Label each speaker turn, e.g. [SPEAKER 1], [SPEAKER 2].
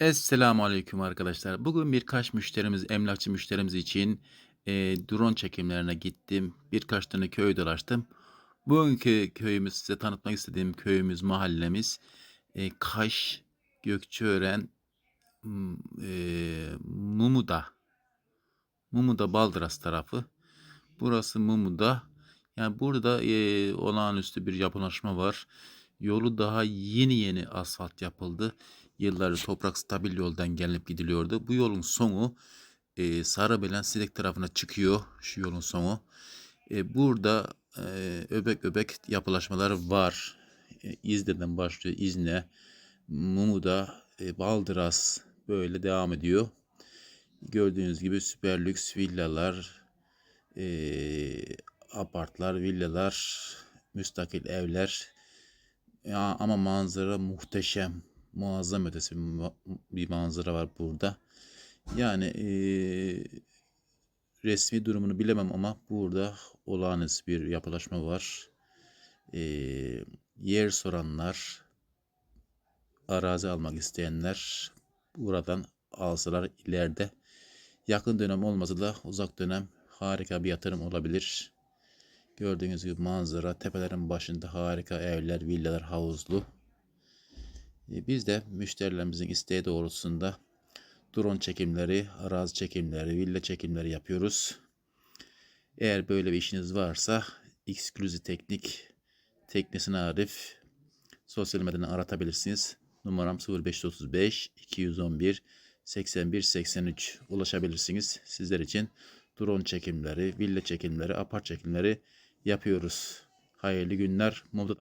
[SPEAKER 1] Esselamu Aleyküm arkadaşlar. Bugün birkaç müşterimiz, emlakçı müşterimiz için eee, drone çekimlerine gittim. Birkaç tane köy dolaştım. Bugünkü köyümüz, size tanıtmak istediğim köyümüz, mahallemiz eee, Kaş, Gökçeören, eee, Mumuda. Mumuda Baldıras tarafı. Burası Mumuda. Yani burada eee, olağanüstü bir yapılaşma var. Yolu daha yeni yeni asfalt yapıldı. Yılları toprak stabil yoldan gelip gidiliyordu. Bu yolun sonu eee Sarıbelen Sidek tarafına çıkıyor. Şu yolun sonu. E, burada eee, öbek öbek yapılaşmalar var. E, İzne'den başlıyor. İzne, Mumuda, e, Baldıras böyle devam ediyor. Gördüğünüz gibi süper lüks villalar, eee, apartlar, villalar, müstakil evler. Ya ama manzara muhteşem. Muazzam ötesi bir bir manzara var burada. Yani eee, resmi durumunu bilemem ama burada olağanüstü bir yapılaşma var. Eee, yer soranlar, arazi almak isteyenler buradan alsalar ileride yakın dönem olmasa da uzak dönem harika bir yatırım olabilir. Gördüğünüz gibi manzara, tepelerin başında harika evler, villalar, havuzlu. E, Biz de müşterilerimizin isteği doğrultusunda drone çekimleri, arazi çekimleri, villa çekimleri yapıyoruz. Eğer böyle bir işiniz varsa Exclusive Teknik, Teknisini Arif sosyal medyadan aratabilirsiniz. Numaram 0535 211 81 83 ulaşabilirsiniz. Sizler için drone çekimleri, villa çekimleri, apart çekimleri yapıyoruz. Hayırlı günler. Mumda